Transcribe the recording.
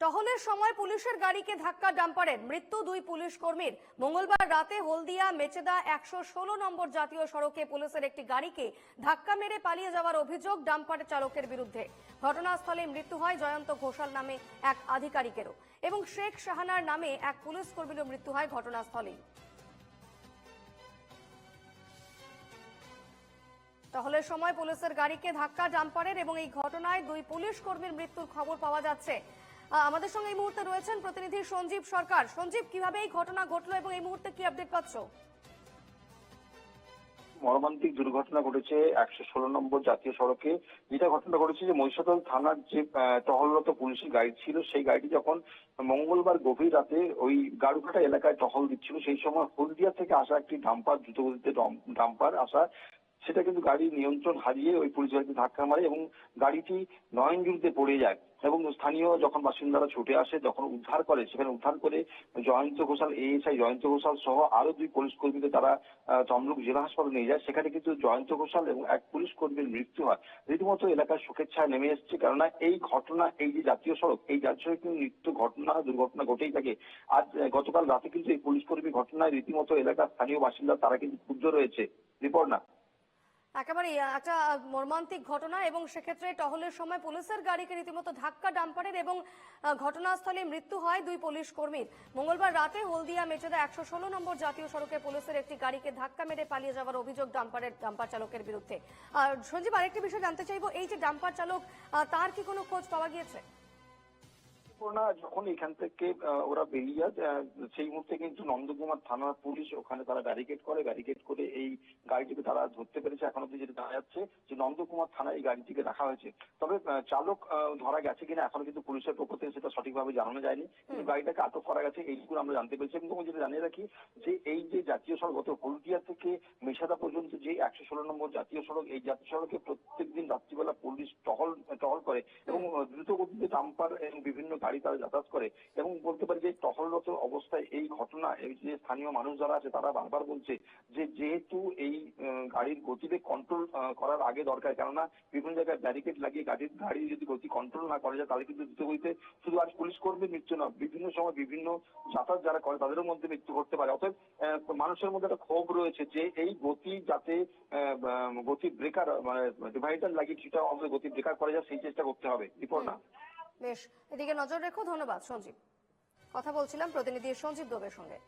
টহলের সময় পুলিশের গাড়িকে ধাক্কা ডাম্পারের মৃত্যু দুই পুলিশ কর্মীর। মঙ্গলবার রাতে হলদিয়া মেচেদা একশো ষোলো নম্বর জাতীয় সড়কে পুলিশের একটি গাড়িকে ধাক্কা মেরে পালিয়ে যাওয়ার অভিযোগ ডাম্পার চালকের বিরুদ্ধে। ঘটনাস্থলে মৃত্যু হয় জয়ন্ত ঘোষাল নামে এক আধিকারিকেরও এবং শেখ শাহানার নামে এক পুলিশ কর্মীরও মৃত্যু হয় ঘটনাস্থলেই। টহলের সময় পুলিশের গাড়িকে ধাক্কা ডাম্পারের এবং এই ঘটনায় দুই পুলিশ কর্মীর মৃত্যুর খবর পাওয়া যাচ্ছে। আমাদের সঙ্গে এই মুহূর্তে রয়েছেন প্রতিনিধি সঞ্জীব সরকার। সঞ্জীব, কীভাবে এই ঘটনা ঘটলো এবং এই মুহূর্তে কি আপডেট পাচ্ছ? মর্মান্তিক দুর্ঘটনা ঘটেছে একশো ষোলো নম্বর জাতীয় সড়কে। যেটা ঘটনা ঘটেছে যে মহিষাদল থানার যে টহলরত পুলিশের গাড়ি ছিল, সেই গাড়িটি যখন মঙ্গলবার গভীর রাতে ওই গাড়ুঘাটা এলাকায় টহল দিচ্ছিল, সেই সময় হলদিয়া থেকে আসা একটি ডাম্পার দ্রুতগতিতে ডম- ডাম্পার আসা, সেটা কিন্তু গাড়ি নিয়ন্ত্রণ হারিয়ে ওই পুলিশ গাড়িতে ধাক্কা মারে এবং গাড়িটি নয়নজুড়িতে পড়ে যায়। এবং স্থানীয় যখন বাসিন্দারা ছুটে আসে, যখন উদ্ধার করে, সেখানে উদ্ধার করে জয়ন্ত ঘোষাল এএসআই জয়ন্ত ঘোষাল সহ আরও দুই পুলিশ কর্মীকে তারা তমলুক জেলা হাসপাতালে নিয়ে যায়। সেখানে কিন্তু জয়ন্ত ঘোষাল এবং এক পুলিশ কর্মীর মৃত্যু হয়। রীতিমতো এলাকার শোকের ছায়া নেমে এসেছে, কেননা এই ঘটনা, এই যে জাতীয় সড়ক, এই জাতীয় সড়কে কিন্তু নিত্য ঘটনা, দুর্ঘটনা ঘটেই থাকে। আজ গতকাল রাতে কিন্তু এই পুলিশ কর্মী ঘটনায় রীতিমতো এলাকার স্থানীয় বাসিন্দা, তারা কিন্তু ক্ষুব্ধ রয়েছে। রিপোর্ট না একেবারে একটা মর্মান্তিক ঘটনা এবং সেক্ষেত্রে টহলের সময় পুলিশের গাড়িকে রীতিমতো ধাক্কা ডাম্পারের এবং ঘটনাস্থলে মৃত্যু হয় দুই পুলিশ কর্মীর। মঙ্গলবার রাতে হলদিয়া মেচেদা একশো ষোলো নম্বর জাতীয় সড়কে পুলিশের একটি গাড়িকে ধাক্কা মেরে পালিয়ে যাওয়ার অভিযোগ ডাম্পারের, ডাম্পার চালকের বিরুদ্ধে। আর সঞ্জীব, আরেকটি বিষয় জানতে চাইব, এই যে ডাম্পার চালক তার কি কোনো খোঁজ পাওয়া গিয়েছে? না যখন এখান থেকে ওরা বেরিয়ে যায় সেই মুহূর্তে কিন্তু নন্দকুমার থানার পুলিশ ওখানে তারা ব্যারিকেড করে ব্যারিকেড করে এই গাড়িটিকে তারা ধরতে পেরেছে এখন অব্দি যেটা জানা যাচ্ছে যে নন্দকুমার থানায় এই গাড়িটিকে রাখা হয়েছে। তবে চালক ধরা গেছে কিনা এখনও কিন্তু পুলিশের পক্ষ থেকে সেটা সঠিকভাবে জানানো যায়নি। কিন্তু গাড়িটাকে আটক করা গেছে এইটুকু আমরা জানতে পেরেছি। এবং যেটা জানিয়ে রাখি যে এই যে জাতীয় সড়ক গত হলদিয়া থেকে মেশাদা পর্যন্ত যে একশো ষোলো নম্বর জাতীয় সড়ক এই জাতীয় সড়কে প্রত্যেকদিন রাত্রিবেলা পুলিশ টহল টহল করে এবং দ্রুত গতিতে ডাম্পার এবং বিভিন্ন গাড়ি তারা যাতায়াত করে এবং বলতে পারি যে টহলরত অবস্থায় এই ঘটনা এই যে স্থানীয় মানুষ যারা আছে তারা বারবার বলছে যে যেহেতু এই গাড়ির গতিবেগ কন্ট্রোল করার আগে দরকার। কেননা বিভিন্ন জায়গায় ব্যারিকেড লাগিয়ে গাড়ির গাড়ি যদি গতি কন্ট্রোল না করা যায় তাহলে কিন্তু দ্রুত গতিতে শুধু আজ পুলিশ কর্মীর মৃত্যু না বিভিন্ন সময় বিভিন্ন যাতায়াত যারা করে তাদেরও মধ্যে মৃত্যু ঘটতে পারে। আহ, মানুষের মধ্যে একটা ক্ষোভ রয়েছে যে এই গতি যাতে গতি ব্রেকার মানে ডিভাইডার লাগিয়ে সেটা অন্তত গতি ব্রেকার করা যায় সেই চেষ্টা করতে হবে। রিপোর্ট না। বেশ এদিকে নজর রেখো ধন্যবাদ সঞ্জীব। কথা বলছিলাম প্রতিনিধি সঞ্জীব দোবের সঙ্গে।